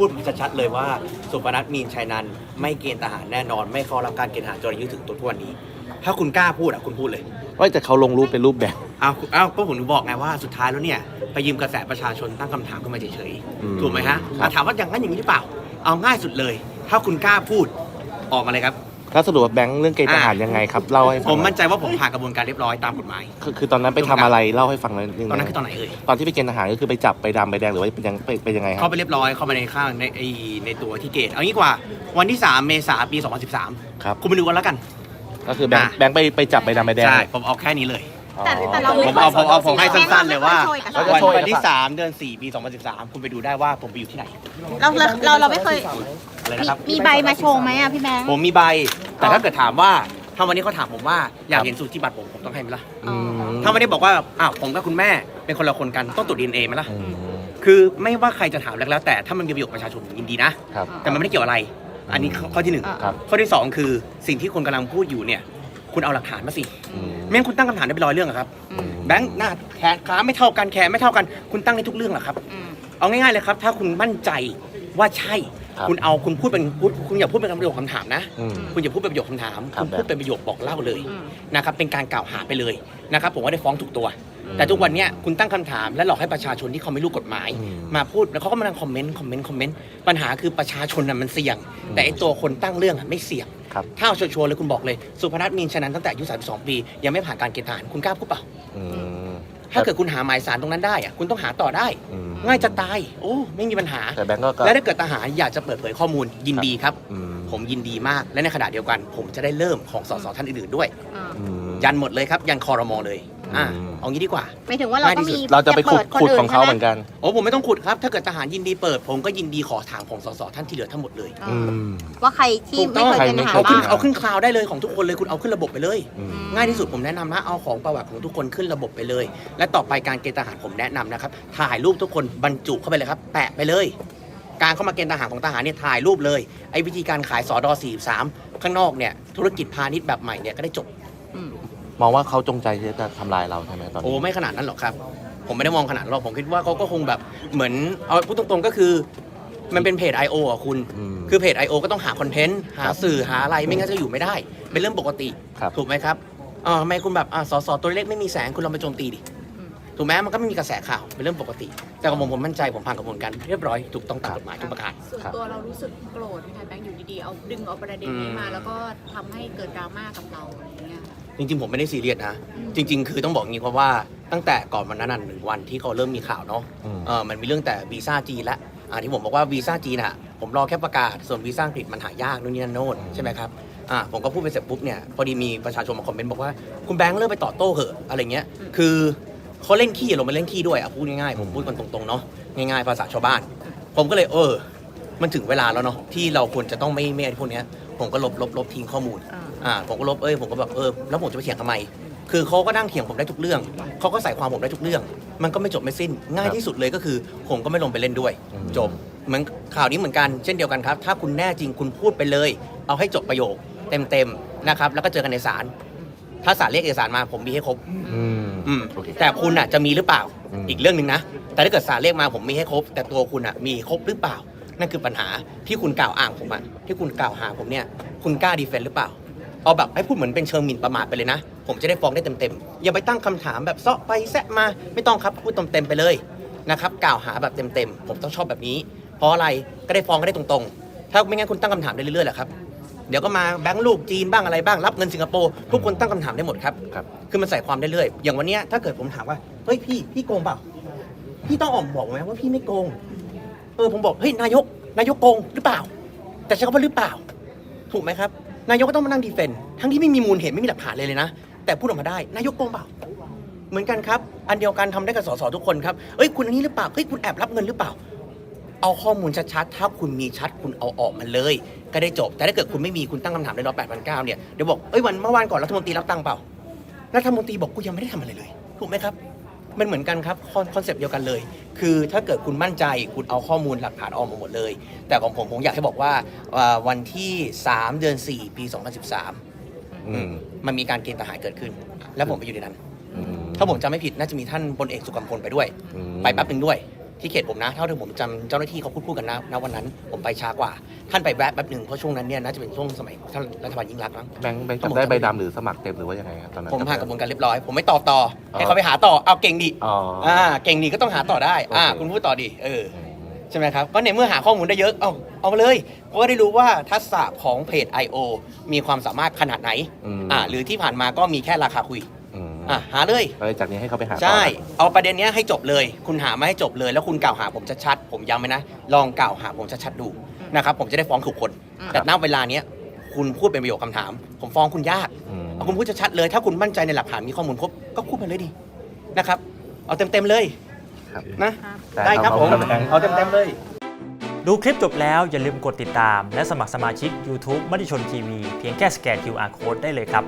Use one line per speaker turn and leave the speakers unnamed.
พูดชัดๆเลยว่าสุพนัทมีนชัยนันท์ไม่เกณฑ์ทหารแน่นอน ไม่เข้ารับการเกณฑ์ทหารจนอายุถึงตัวทุกวันนี้ ถ้าคุณกล้าพูดอะคุณพูดเลย
ว่าแต่เขาลงรูปเป็นรูปแบบ
เอาเอาก็ผมถึงบอกไงว่าสุดท้ายแล้วเนี่ยไปยืมกระแสประชาชนตั้งคำถามขึ้นมาเฉย
อืม
ๆถูกไหมฮะ
ครับ
อะถามว่าอย่างนั้นอย่างนี้หรือเปล่า เอาง่ายสุดเลย ถ้าคุณกล้าพูดออกมาเลยครับ
ถ้าสรุปว่าแบงค์เรื่องเกณฑ์ทหารยังไงครับเล่าให้ฟั
ผ
ง
ม
หน่
มั่
อย
นใจว่าผมผ่านกระบวนการเรียบร้อยตามกฎหมาย
คือคือตอนนั้นไปทำอะไรเล่าให้ฟังหน่อยนึง
ตอนนั้นคือตอนไหนเอ่ย
ตอนที่ไปเกณฑ์ทหารก็คือไปจับไปดำไปแดงหรือว่าเป็นยังไปเป็นยังไงครั
เข้า
บ
ไปเรียบร้อยเข้ามาในข้างในไอ้ในตัวที่เกตเอางี้กว่าวันที่ 3 เมษายนปี 2013
ครับ
คุณไปดูกันแล้วกัน
ก็คือแบงค์
อะ
แบงค์ไปไปจับไปดำไปแดง
ใช่ผมเอาแค่นี้เลย
อ๋อ
แต่แต่เรา
ผมเอาผมเอาผมให้สั้นๆเลยว่า
เราจะ
วัน
โชว์เอกสาร
วันที่ 3 เดือน 4 ปี 2013 คุณไปดูได้ว่าผมไปอยู่ที่ไหน
เราเราเราเราไม่เคย
อะไร
มี
นะครับ
มีใบมาโชว์ไหมอะพี่แบงค์
ผมมีใบ แต่ถ้าเกิดถามว่าถ้าวันนี้เขาถามผมว่าอยากเห็นสูตรที่บัตรผมผมต้องให้ไหมล่ะ
อืม
ถ้าไม่ได้บอกว่าอ้าวผมกับคุณแม่เป็นคนละคนกันต้องตรวจดีเอ็นเอไหมล่ะ
อืม
คือไม่ว่าใครจะถามแล้วแล้วแต่ถ้ามันมีประโยชน์กับประชาชนผมยินดีนะ
ครับ
แต่มันไม่ได้เกี่ยวอะไร อันนี้ข้อข้อที่หนึ่ง
อ่า
ครับ
ข้อที่สองคือสิ่งที่คนกำลังพูดอยู่เนี่ย คุณเอาหลักฐานมาสิ
อืม
ไม่งั้นคุณตั้งคำถามได้เป็นร้อยเรื่องอะครับ
อืม
แบงค์หน้าแขนขาไม่เท่ากันแขนไม่เท่ากัน คุณตั้งในทุกเรื่องเหรอครับ
อืม
เอาง่ายๆเลยครับ ถ้าคุณมั่นใจว่าใช่
ครับ
คุณเอาคุณพูดเป็นคุณคุณอย่าพูดเป็นประโยคคำถามนะ
อืม
คุณอย่าพูดเป็นประโยคคำถาม
ครับ
คุณพูดเป็นประโยคบอกเล่าเลย
อืม
นะครับเป็นการกล่าวหาไปเลยนะครับผมว่าได้ฟ้องถูกตัว แต่ทุกวันเนี้ยคุณตั้งคำถามและหลอกให้ประชาชนที่เขาไม่รู้กฎหมาย
อืม
มาพูดแล้วเขาก็มานั่งคอมเมนต์คอมเมนต์คอมเมนต์ปัญหาคือประชาชนน่ะมันเสี่ยง แต่ไอตัวคนตั้งเรื่องอะไม่เสี่ยง
ครับ
ถ้าเอาชัวร์ๆเลยคุณบอกเลยสุพนัทมีนชนันตั้งแต่อายุ32ปี ยังไม่ผ่านการเกณฑ์ทหารคุณกล้าพูดเปล่า
อืม
ถ้าเกิดคุณหาหมายสารตรงนั้นได้อะคุณต้องหาต่อได้
อืม
ง่ายจะตาย โอ้ไม่มีปัญหา
แต่แบงค์ก็ก็
และถ้าเกิดทหารอยากจะเปิดเผยข้อมูลยินดีครับ
อืม
ผมยินดีมากและในขณะเดียวกัน ผมจะได้เริ่มของสสท่านอื่นๆด้วย
อ่า
อืม
ยันหมดเลยครับยันคอรมอเลย อ่า
อืม
เอางี้ดีกว่า
ไม่ถึงว่าเราก็มี
เราจะไปขุด
ปิ
ขุด
น
ของเขา
ใช่
เหมือนกัน
โอ้ผมไม่ต้องขุดครับ ถ้าเกิดทหารยินดีเปิด ผมก็ยินดีขอถามของสสท่านที่เหลือทั้งหมดเลย
อ่า
อืม
ว่าใครที่
ถูกต้
ไม่
อง
เคยเป็นทหาร
เอาขึ้น
บ้าง
เอาขึ้นคลาวได้เลยของทุกคนเลยคุณเอาขึ้นระบบไปเลย
อืม
ง่ายที่สุดผมแนะนำนะเอาของประวัติของทุกคนขึ้นระบบไปเลย และต่อไปการเกณฑ์ทหารผมแนะนำนะครับถ่ายรูปทุกคนบรรจุเข้าไปเลยครับ แปะไปเลย การเข้ามาเกณฑ์ทหารของทหารเนี่ยถ่ายรูปเลยไอ้วิธีการขายสอดอ43ข้างนอกเนี่ยธุรกิจพาณิชย์แบบใหม่เนี่ยก็ได้จบ
อื ม
มองว่าเขาจงใจที่จะทำลายเราใช่ไหมตอน
โอ้
นี้
ไม่ขนาดนั้นหรอกครับ ผมไม่ได้มองขนาดนั้นหรอกผมคิดว่าเขาก็คงแบบเหมือนเอาพูดตรงๆก็คือ มันเป็นเพจ I.O. อะคุณ
ม
คือเพจ I.O. ก็ต้องหาคอนเทนต์หา
ครับ
สื่อหาอะไรไม่งั้นจะอยู่ไม่ได้ เป็นเรื่องปกติ
ครับ
ถูกไหมครับเออทำไมคุณแบบอ่าสอสอตัวเล็กไม่มีแสงคุณลองไปโจมตีดิ
อืม
ถูกไหมมันก็ไม่มีกระแสข่าวเป็นเรื่องปกติ แต่ของผมผมมั่นใจผมผ่านกระบวนการเรียบร้อยถูกต้องตามกฎหมายทุกประการ
ส่วนตัวเรารู้สึกโกรธพี่ไทยแบงค์อยู่ดีๆ เอาดึงเอาประเด็นนี้มา แล้วก็ทำให้เกิดดราม่ากับเราอะไรอย่างเงี้ยค่ะ
จริงๆ ผมไม่ได้ซีเรียสนะ จริง ๆ คือต้องบอกอย่างนี้เพราะว่าตั้งแต่ก่อนวันนั้นนะหนึ่งวันที่เขาเริ่มมีข่าวเนาะ
อืม
เออมันมีเรื่องแต่วีซ่าจีนละอ่าที่ผมบอกว่าวีซ่าจีนอะผมรอแค่ประกาศส่วนวีซ่าอังกฤษมันหายากนู่นนี่นั่นโน่นใช่ไหมครับอ่าผมก็พูดไปเสร็จปุ๊บเนี่ยพอดีมีประชาชนมาคอมเมนต์บอกว่าคุณแบงค์เลิกไปต่อบโต้เหอะอะไรเงี้ยคือเขาเล่นขี้อย่าลงไปเล่นขี้ด้วยอะพูดง่ายๆผมพูดกันตรงๆเนาะง่ายๆภาษาชาวบ้าน ผมก็เลยเออ มันถึงเวลาแล้วเนาะที่เราควรจะต้องไม่ไม่ไอ้พวกเนี้ยผมก็ลบลบลบทิ้งข้อมูล
อ่า
อ่าผมก็ลบเอ้ยผมก็แบบเออแล้วผมจะไปเถียงทำไม คือเขาก็นั่งเถียงผมได้ทุกเรื่องเขาก็ใส่ความผมได้ทุกเรื่อง มันก็ไม่จบไม่สิ้น ง่ายที่สุดเลยก็คือ ผมก็ไม่ลงไปเล่นด้วย
อืม
จบเหมือนข่าวนี้เหมือนกันเช่นเดียวกันครับ ถ้าคุณแน่จริงคุณพูดไปเลย เอาให้จบประโยคเต็มๆนะครับแล้วก็เจอกันในศาลถ้าศาลเรียกเอกสารมาผมมีให้ครบ
อืม
อืม
โอเค
แต่คุณอะจะมีหรือเปล่า
อืม
อีกเรื่องหนึ่งนะ แต่ถ้าเกิดศาลเรียกมาผมมีให้ครบ แต่ตัวคุณอะมีครบหรือเปล่า นั่นคือปัญหาที่คุณกล่าวอ้างผมอะที่คุณกล่าวหาผมเนี่ย คุณกล้าดีเฟนต์หรือเปล่า เอาแบบให้พูดเหมือนเป็นเชิงหมิ่นประมาทไปเลยนะ ผมจะได้ฟ้องได้เต็มๆ อย่าไปตั้งคำถามแบบเซาะไปแซะมาไม่ต้องครับพูดเต็มๆไปเลยนะครับกล่าวหาแบบเต็มๆ ผมต้องชอบแบบนี้ เพราะอะไรก็ได้ฟ้องก็ได้ตรงๆ ถ้าไม่งั้นคุณตั้งคำถามได้เรื่อยๆแหละครับเดี๋ยวก็มาแบงก์ลูกจีนบ้างอะไรบ้างรับเงินสิงคโปร์ทุกคนตั้งคำถามได้หมดครับ
ครับ
คือมันใส่ความได้เรื่อยอย่างวันเนี้ยถ้าเกิดผมถามว่าเฮ้ยพี่พี่โกงเปล่าพี่ต้องออกมาบอกไหมว่าพี่ไม่โกงเออผมบอกเฮ้ยนายกนายกโกงหรือเปล่า แต่ใช้คำว่าหรือเปล่า ถูกไหมครับ นายกก็ต้องมานั่งดีเฟนต์ทั้งที่ไม่มีมูลเหตุไม่มีหลักฐานเลยเลยนะ แต่พูดออกมาได้ นายกโกงเปล่า เหมือนกันครับ อันเดียวกันทำได้กับสสทุกคนครับเอ้ยคุณอันนี้หรือเปล่าเฮ้ยคุณแอบรับเงินหรือเปล่า เอาข้อมูลชัดๆถ้าคุณมีชัดคุณเอาออกมาเลย ก็ได้จบ แต่ถ้าเกิดคุณไม่มีคุณตั้งคำถามในรอบแปดพันเก้าเนี่ยเดี๋ยวบอกเอ้ยวันเมื่อวานก่อนรัฐมนตรีรับตังค์เปล่ารัฐมนตรีบอกกูยังไม่ได้ทำอะไรเลยถูกไหมครับ มันเหมือนกันครับคอนคอนเซปต์เดียวกันเลย คือถ้าเกิดคุณมั่นใจคุณเอาข้อมูลหลักฐานออกมาหมดเลย แต่ของผมผมอยากให้บอกว่าอ่าวันที่ 3 เดือน 4 ปี 2013
อืม
มันมีการเกณฑ์ทหารเกิดขึ้น แล้วผมไปอยู่ในนั้น
อืม
ถ้าผมจำไม่ผิดน่าจะมีท่านพลเอกสุกัมพลไปด้วย
อืม
ไปแป๊บหนึ่งด้วย ที่เขตผมนะ เท่าที่ผมจำเจ้าหน้าที่เขาพูดพูดกันนะณวันนั้น ผมไปช้ากว่า ท่านไปแวะแป๊บหนึ่งเพราะช่วงนั้นเนี่ยน่าจะเป็นช่วงสมัยท่านรัฐบาลยิ่งรักษณ์มั้ง
แบงค์แบงค์จับได้ใบดำหรือสมัครเต็มหรือว่ายังไงครับตอนนั้น
ผมผ่านกระบวนการเรียบร้อย ผมไม่ตอบต่อ ให้เขาไปหาต่อ เอาเก่งดิ
อ๋อ
อ่า เก่งดิก็ต้องหาต่อได้ อ่า
โอเค
คุณพูดต่อดิ เออ
อืม
ใช่ไหมครับ ก็ในเมื่อหาข้อมูลได้เยอะ เอาเอามาเลยเพราะว่าได้รู้ว่าทักษะของเพจ I.O. มีความสามารถขนาดไหน
อืม
อ่า หรือที่ผ่านมาก็มีแค่ราคาคุย
อืม
อ่าหาเลย
แล้วจากนี้ให้เขาไปหาต่อ
ใช่ เอาประเด็นเนี้ยให้จบเลย คุณหามาให้จบเลย แล้วคุณกล่าวหาผมชัดๆผมย้ำไว้นะ ลองกล่าวหาผมชัดๆดูนะครับผมจะได้ฟ้องถูกคน
อืม
แต่ณเวลาเนี้ยคุณพูดเป็นประโยคคำถาม ผมฟ้องคุณยาก
อืม
เอาคุณพูดชัดๆเลย ถ้าคุณมั่นใจในหลักฐานมีข้อมูลครบก็พูดมาเลยดินะครับ เอาเต็มๆเลย
ครับ
นะ
ได้
ได้
ค
ค
รั
รั
บบ
ผม
ขอบคุณครับ
เอาเต็มๆเลย
ดูคลิปจบแล้วอย่าลืมกดติดตาม และสมัครสมาชิก YouTube มติชนทีวีเพียงแค่สแกน QR Code ได้เลยครับ